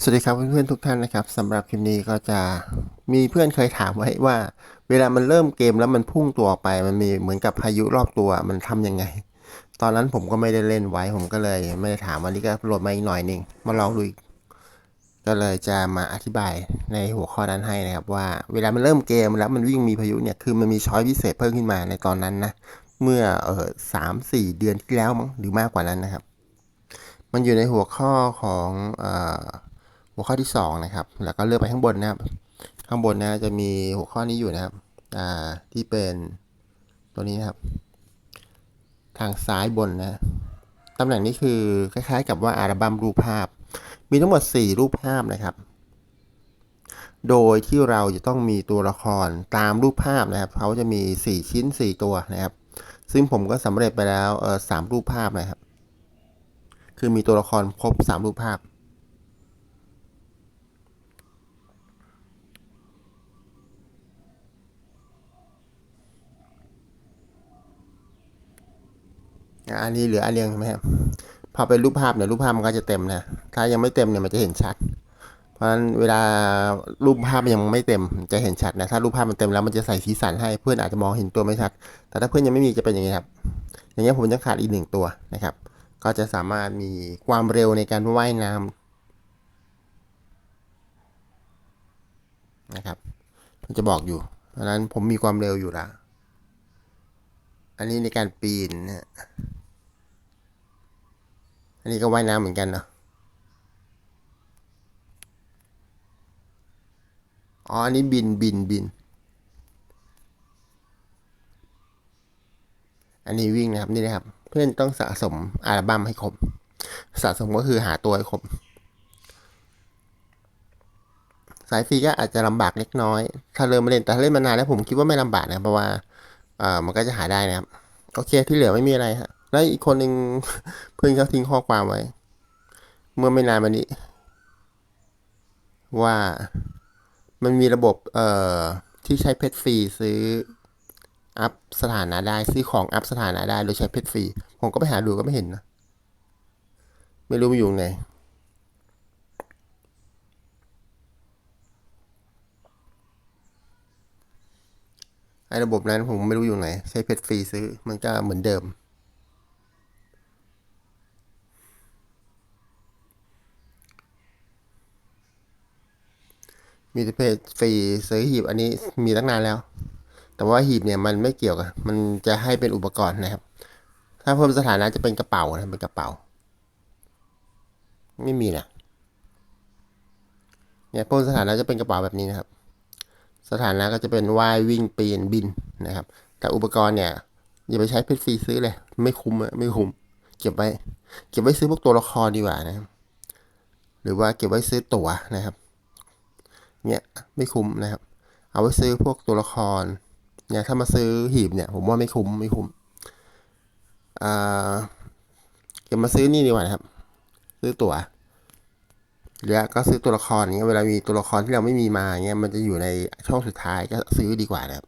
สวัสดีครับเพื่อนๆทุกท่านนะครับสำหรับคลิปนี้ก็จะมีเพื่อนเคยถามไว้ว่า เวลามันเริ่มเกมแล้วมันพุ่งตัวออกไป มันมีเหมือนกับพายุรอบตัวมันทำยังไง ตอนนั้นผมก็ไม่ได้เล่นไว้ผมก็เลยไม่ได้ถามวันนี้ก็โหลดมาอีกหน่อยหนึงมาลองดูอีกก็เลยจะมาอธิบายในหัวข้อนั้นให้นะครับว่า เวลามันเริ่มเกมแล้วมันวิ่งมีพายุเนี่ยคือมันมีช้อยพิเศษเพิ่มขึ้นมาในตอนนั้นนะเมื่อเออสามสี่เดือนที่แล้วมั้งหรือมากกว่านั้นนะครับ มันอยู่ในหัวข้อของเออ หัวข้อที่2นะครับ แล้วก็เลือกไปข้างบนนะครับ ข้างบนนะจะมีหัวข้อนี้อยู่นะครับ อ่า ที่เป็นตัวนี้นะครับ ทางซ้ายบนนะ ตำแหน่งนี้คือคล้ายๆ กับว่าอัลบั้มรูปภาพ มีทั้งหมด 4 รูปภาพนะครับ โดยที่เราจะต้องมีตัวละครตามรูปภาพนะครับ เขาจะมี 4 ชิ้น 4 ตัวนะครับ ซึ่งผมก็สำเร็จไปแล้วเออสามรูปภาพนะครับ คือมีตัวละครครบ 3 รูปภาพ อันนี้เหลืออันเดียวใช่ไหมครับพอเป็นรูปภาพเนี่ยรูปภาพมันก็จะเต็มนะถ้ายังไม่เต็มเนี่ยมันจะเห็นชัด เพราะฉะนั้นเวลารูปภาพยังไม่เต็มจะเห็นชัดนะถ้ารูปภาพมันเต็มแล้วมันจะใส่สีสันให้เพื่อนอาจจะมองเห็นตัวไม่ชัด แต่ถ้าเพื่อนยังไม่มีจะเป็นอย่างนี้ครับ อย่างเงี้ยผมจะขาดอีกหนึ่งตัวนะครับ ก็จะสามารถมีความเร็วในการว่ายน้ำนะครับมันจะบอกอยู่ เพราะฉะนั้นผมมีความเร็วอยู่ล้วอันนี้ในการปีนนะ อันนี้ก็ว่ายน้ำเหมือนกันเนาะอ๋อ อันนี้บินบินบิน อันนี้วิ่งนะครับนี่นะครับ เพื่อนต้องสะสมอัลบั้มให้ครบ สะสมก็คือหาตัวให้ครบ สายฟรีก็อาจจะลำบากเล็กน้อย ถ้าเริ่มมาเล่น แต่ถ้าเล่นมานานแล้วผมคิดว่าไม่ลำบากนะ เพราะว่า เอ่อ มันก็จะหาได้นะครับ โอเคที่เหลือไม่มีอะไรฮะ แล้วอีกคนหนึ่งเพื่อนเขาทิ้งข้อความไว้ เมื่อไม่นานมานี้ ว่ามันมีระบบเอ่อที่ใช้เพชรฟรีซื้ออัพสถานะได้ซื้อของอัพสถานะได้โดยใช้เพชรฟรีผมก็ไปหาดูก็ไม่เห็นนะ ไม่รู้มันอยู่ไหนไอ้ระบบนั้นผมไม่รู้อยู่ไหน ใช้เพชรฟรีซื้อมันก็เหมือนเดิม มีเพจฟรีซื้อหีบอันนี้มีตั้งนานแล้ว แต่ว่าหีบเนี่ยมันไม่เกี่ยวกันมันจะให้เป็นอุปกรณ์นะครับ ถ้าเพิ่มสถานะจะเป็นกระเป๋านะเป็นกระเป๋า ไม่มีนะเนี่ยเพิ่มสถานะจะเป็นกระเป๋าแบบนี้นะครับ สถานะก็จะเป็นว่ายวิ่งปีนบินนะครับ แต่อุปกรณ์เนี่ยอย่าไปใช้เพชรฟรีซื้อเลย ไม่คุ้มอะไม่คุ้ม เก็บไว้ เก็บไว้ซื้อพวกตัวละครดีกว่านะครับหรือว่าเก็บไว้ซื้อตั๋วนะครับ เนี่ยไม่คุ้มนะครับ เอาไว้ซื้อพวกตัวละครเนี่ยถ้ามาซื้อหีบเนี่ย ผมว่าไม่คุ้มไม่คุ้มอ่าเก็บมาซื้อนี่ดีกว่านะครับ ซื้อตั๋วหลือก็ซื้อตัวละครเงี้ยเวลามีตัวละครที่เราไม่มีมาเงี้ยมันจะอยู่ในช่องสุดท้ายก็ซื้อดีกว่านะครับ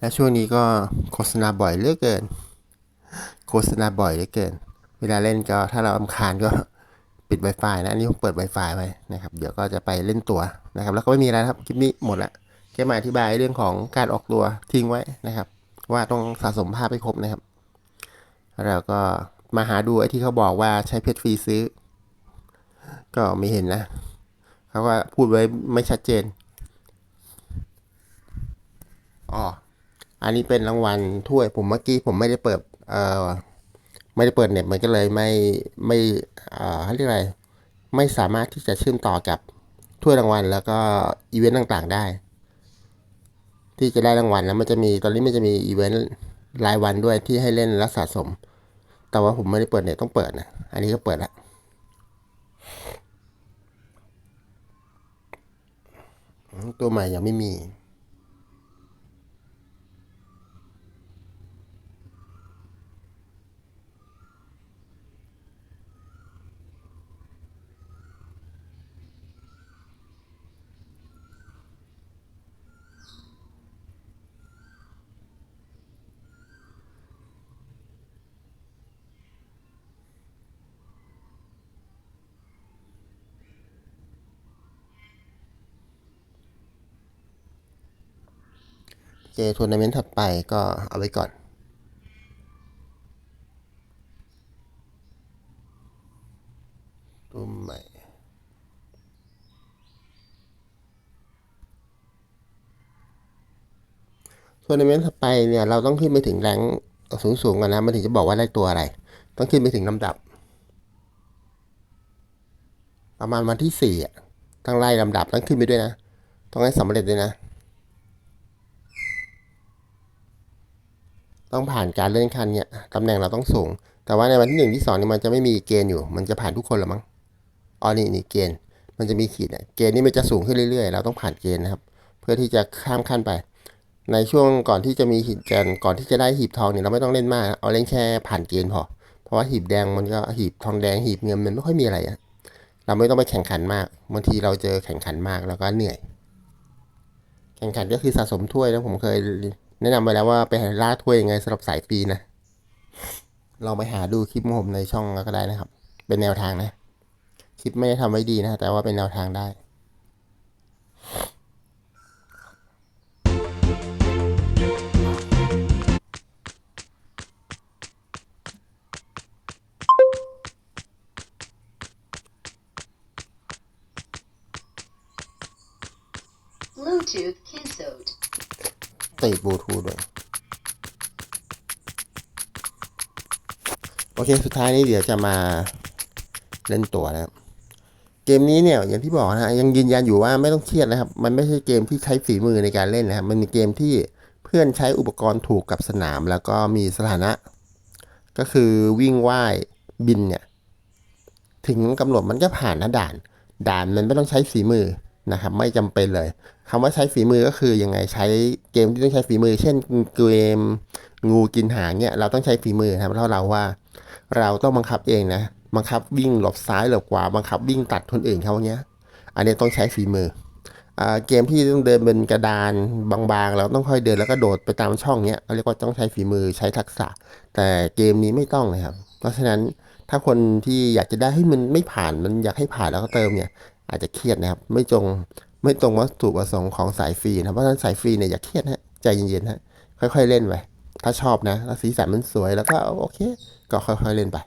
และช่วงนี้ก็โฆษณาบ่อยเหลือเกิน โฆษณาบ่อยเหลือเกิน เวลาเล่นก็ถ้าเราอำคาญก็ปิด Wi-Fi นะ อันนี้ผมเปิด Wi-Fi ไว้นะครับ เดี๋ยวก็จะไปเล่นตัวนะครับ แล้วก็ไม่มีอะไรครับ คลิปนี้หมดละแค่มาอธิบายเรื่องของการออกตัวทิ้งไว้นะครับ ว่าต้องสะสมภาพให้ครบนะครับ แล้วก็มาหาดูไอ้ที่เขาบอกว่าใช้เพชรฟรีซื้อ ก็ไม่เห็นนะ เขาก็พูดไว้ไม่ชัดเจนอ๋อ อันนี้เป็นรางวัลถ้วยผมเมื่อกี้ผมไม่ได้เปิดเอ่อไม่ได้เปิดเน็ตมันก็เลยไม่ไม่เอ่อเรียกอะไรไม่สามารถที่จะเชื่อมต่อกับถ้วยรางวัลแล้วก็อีเวนต์ต่างๆได้ ที่จะได้รางวัลแล้วมันจะมีตอนนี้มันจะมีอีเวนต์รายวันด้วยที่ให้เล่นและสะสม แต่ว่าผมไม่ได้เปิดเน็ตต้องเปิดนะอันนี้ก็เปิดละตัวใหม่ยังไม่มี ทัวร์นาเมนต์ถัดไปก็เอาไว้ก่อนตัวใหม่ทัวร์นาเมนต์ถัดไปเนี่ยเราต้องขึ้นไปถึงแรงสูงสูงๆกันนะ มันถึงจะบอกว่าได้ตัวอะไร ต้องขึ้นไปถึงลำดับ ประมาณวันที่สี่อะต้องไล่ลำดับต้องขึ้นไปด้วยนะ ต้องให้สำเร็จด้วยนะ ต้องผ่านการเลื่อนขั้นเนี่ยตำแหน่งเราต้องสูง แต่ว่าในวันที่หนึ่งที่สองนี่มันจะไม่มีเกณฑ์อยู่ มันจะผ่านทุกคนหรือมั้งอ๋อนี่นี่เกณฑ์ มันจะมีขีดเนี่ยเกณฑ์นี่มันจะสูงขึ้นเรื่อยๆ เราต้องผ่านเกณฑ์นะครับ เพื่อที่จะข้ามขั้นไป ในช่วงก่อนที่จะมีหีบแกนก่อนที่จะได้หีบทองเนี่ยเราไม่ต้องเล่นมาก เอาเล่นแค่ผ่านเกณฑ์พอ เพราะว่าหีบแดงมันก็หีบทองแดงหีบเงินมันไม่ค่อยมีอะไรอะเราไม่ต้องไปแข่งขันมาก บางทีเราเจอแข่งขันมากแล้วก็เหนื่อย แข่งขันก็คือสะสมถ้วยนะผมเคย แนะนำไปแล้วว่าไปหาล่าถ้วยยังไงสำหรับสายฟรีนะลองไปหาดูคลิปของผมในช่องก็ได้นะครับ เป็นแนวทางนะ คลิปไม่ได้ทำไว้ดีนะ แต่ว่าเป็นแนวทางได้ Bluetooth. ติดบลูทูธด้วยโอเค สุดท้ายนี้เดี๋ยวจะมาเล่นตัวนะครับ เกมนี้เนี่ยอย่างที่บอกนะฮะยังยืนยันอยู่ว่าไม่ต้องเครียดนะครับ มันไม่ใช่เกมที่ใช้ฝีมือในการเล่นนะครับ มันมีเกมที่เพื่อนใช้อุปกรณ์ถูกกับสนาม แล้วก็มีสถานะ ก็คือวิ่งว่ายบินเนี่ย ถึงกำหนดมันก็ผ่านนะด่าน ด่านมันไม่ต้องใช้ฝีมือ นะครับไม่จำเป็นเลยคำว่าใช้ฝีมือก็คือยังไงใช้เกมที่ต้องใช้ฝีมือ เช่นเกมงูกินหางเนี่ยเราต้องใช้ฝีมือนะครับเพราเราว่า เราต้องบังคับเองนะบังคับวิ่งหลบซ้ายหลบขวาบังคับวิ่งตัดคนอื่นเขาเนี้ย อันนี้ต้องใช้ฝีมืออเกมที่ต้องเดินเป็นกระดานบางๆ เราต้องค่อยเดินแล้วก็โดดไปตามช่องเนี้ยเรียกว่าต้องใช้ฝีมือใช้ทักษะ แต่เกมนี้ไม่ต้องเลยครับ เพราะฉะนั้นถ้าคนที่อยากจะได้ให้มันไม่ผ่านมันอยากให้ผ่านแล้วก็เติมเนี่ย อาจจะเครียดนะครับ ไม่ตรงไม่ตรงวัตถุประสงค์ของสายฟรีนะเพราะฉะนั้นสายฟรีเนี่ยอย่าเครียดฮะใจเย็นๆฮะค่อย ๆเล่นไปถ้าชอบนะแล้วสีสันมันสวยแล้วก็โอเค ก็ค่อยๆเล่นไป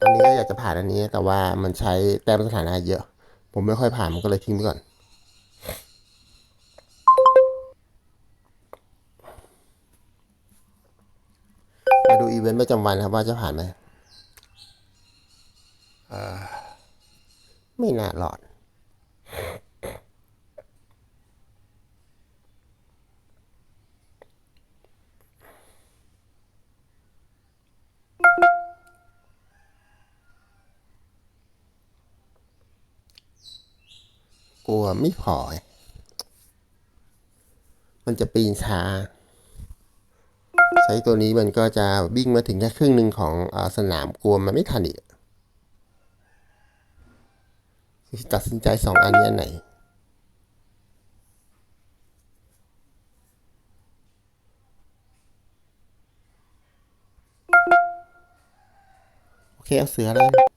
ตอนนี้ก็อยากจะผ่านอันนี้แต่ว่ามันใช้แต้มสถานะเยอะ ผมไม่ค่อยผ่านมันก็เลยทิ้งไปก่อน มาดูอีเวนต์ประจำวันครับว่าจะผ่านไหมไม่น่ารอด กลัวไม่พอ มันจะปีนช้า ใช้ตัวนี้มันก็จะวิ่งมาถึงแค่ครึ่งหนึ่งของอสนามกลัวมันไม่ทันอีกตัดสินใจสองอันนี้อันไหนโอเคเอาเสือแล้ว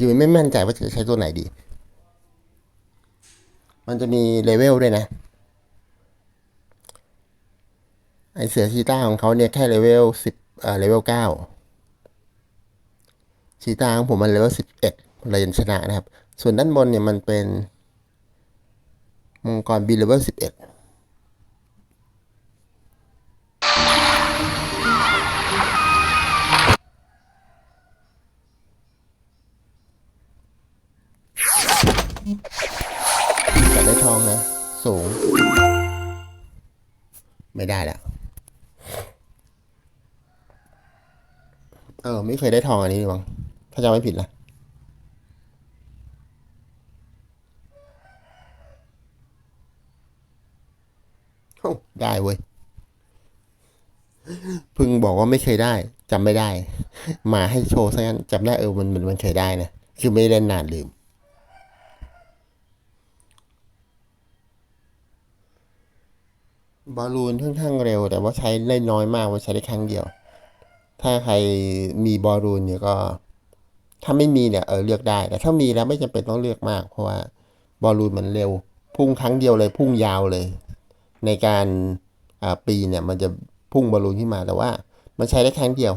คือไม่มั่นใจว่าจะใช้ตัวไหนดี มันจะมีเลเวลด้วยนะ ไอเสือชีต้าของเขาเนี่ยแค่เลเวลสิบอ่าเลเวลเก้าชีต้าของผมมันเลเวลสิบเอ็ดเลยชนะนะครับ ส่วนด้านบนเนี่ยมันเป็นมังกรบีเลเวลสิบเอ็ด ไม่ได้แล้วเออ ไม่เคยได้ทองอันนี้มั้งถ้าจำไม่ผิดนะได้เว้ยพิ่งบอกว่าไม่เคยได้จำไม่ได้ มาให้โชว์ซะงั้นจำได้เออมันมันมันเคยได้นะ คือไม่เล่นนานลืม บอลลูนค่อนข้างเร็ว แต่ว่าใช้ได้น้อยมากว่าใช้ได้ครั้งเดียว ถ้าใครมีบอลลูนเนี่ยก็ ถ้าไม่มีเนี่ยเออเลือกได้ แต่ถ้ามีแล้วไม่จำเป็นต้องเลือกมาก เพราะว่าบอลลูนมันเร็ว พุ่งครั้งเดียวเลยพุ่งยาวเลย ในการปีเนี่ยมันจะพุ่งบอลลูนขึ้นมาแต่ว่า มันใช้ได้ครั้งเดียว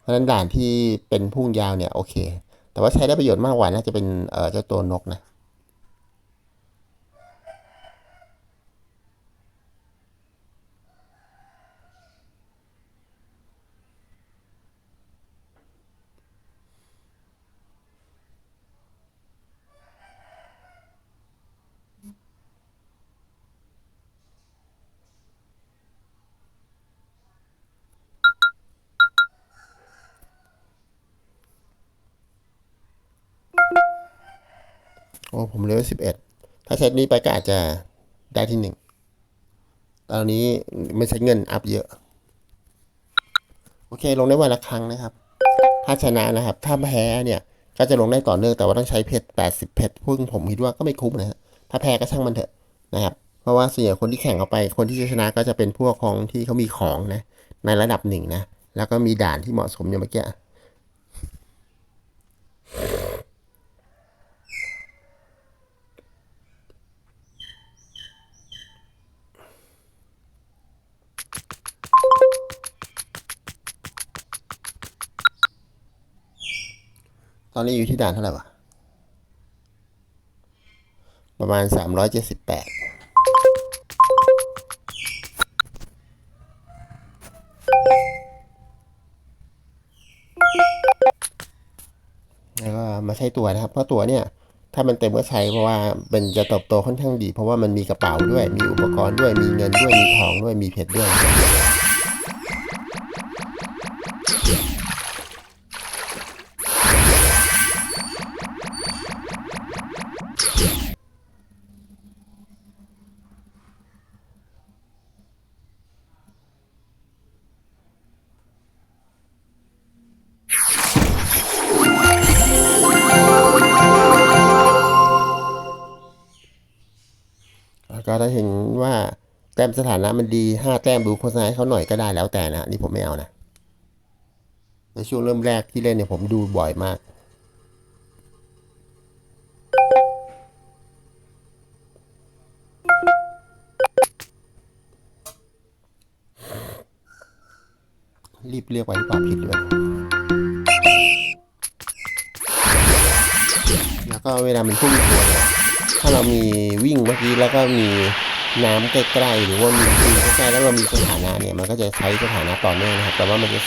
เพราะฉะนั้นด่านที่เป็นพุ่งยาวเนี่ยโอเค แต่ว่าใช้ได้ประโยชน์มากกว่าน่าจะเป็นเจ้าตัวนกนะ โอ้ผมเลเวลสิบเอ็ดถ้าเซตนี้ไปก็อาจจะได้ที่หนึ่งตอนนี้ไม่ใช้เงินอัพเยอะ โอเค ลงได้วันละครั้งนะครับ ถ้าชนะนะครับ ถ้าแพ้เนี่ย ก็จะลงได้ต่อเนื่องแต่ว่าต้องใช้เพชรแปดสิบเพชรพึ่งผมคิดว่าก็ไม่คุ้มนะฮะถ้าแพ้ก็ช่างมันเถอะนะครับ เพราะว่าส่วนใหญ่คนที่แข่งเอาไปคนที่จะชนะก็จะเป็นพวกของที่เขามีของนะ ในระดับหนึ่งนะ แล้วก็มีด่านที่เหมาะสมอย่างเมื่อกี้ ตอนนี้อยู่ที่ด่านเท่าไหร่วะ ประมาณสามร้อยเจ็ดสิบแปดแล้วก็มาใช้ตัวนะครับ เพราะตัวเนี่ย ถ้ามันเต็มก็ใช้เพราะว่าเป็นจะเติบโตค่อนข้างดี เพราะว่ามันมีกระเป๋าด้วย มีอุปกรณ์ด้วย มีเงินด้วย มีทองด้วย มีเพชรด้วย ก็ถ้าเห็นว่าแต้มสถานะมันดีห้าแต้มดูโฆษณาให้เขาหน่อยก็ได้แล้วแต่นะนี่ผมไม่เอานะในช่วงเริ่มแรกที่เล่นเนี่ยผมดูบ่อยมาก รีบเรียกไว้ควาผิดด้วยแล้วก็เวลามันพุ่งตัวเนี่ย ถ้าเรามีวิ่งเมื่อกี้แล้วก็มีน้ำใกล้ๆหรือว่ามีตีใกล้ๆแล้วเรามีสถานะเนี่ยมันก็จะใช้สถานะต่อเนื่องนะครับ แต่ว่ามันจะ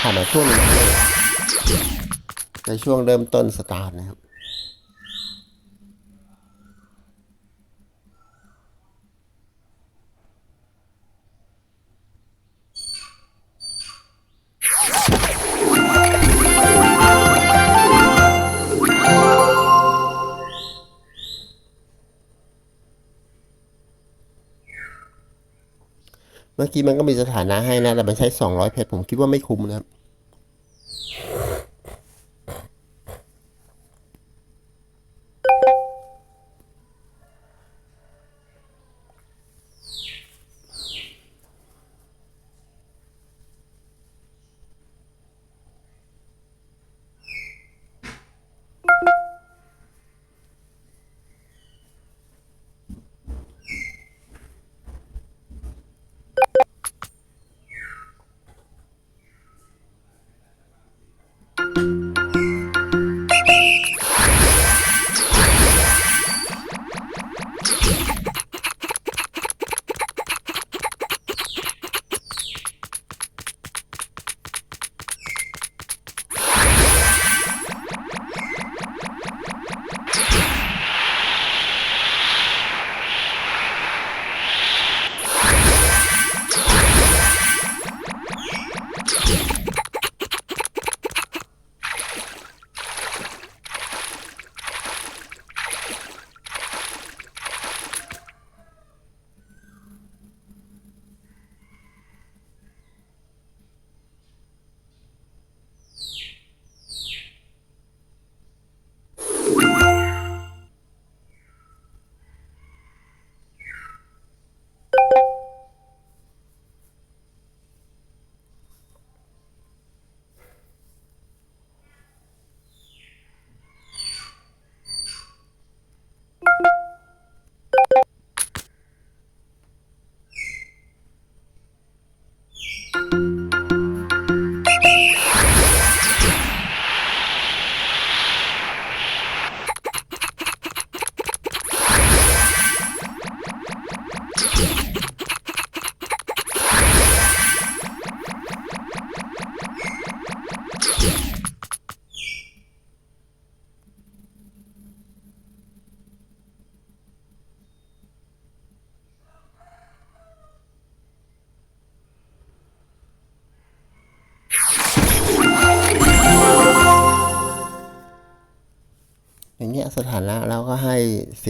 ผ่านมาช่วงนึงในช่วงเริ่มต้นสตาร์ทนะครับ เมื่อกี้มันก็มีสถานะให้นะ แต่มันใช้ 200 เพชรผมคิดว่าไม่คุ้มนะครับ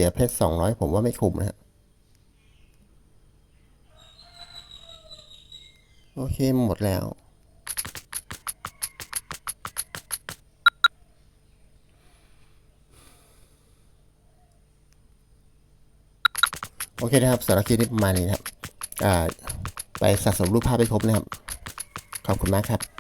สียเพชรสองร้อยผมว่าไม่คุ้มนะครับโอเค หมดแล้ว โอเคนะครับสารคลิปนี้ประมาณนี้นะครับ ไปสะสมรูปภาพไปครบนะครับ ขอบคุณมากครับ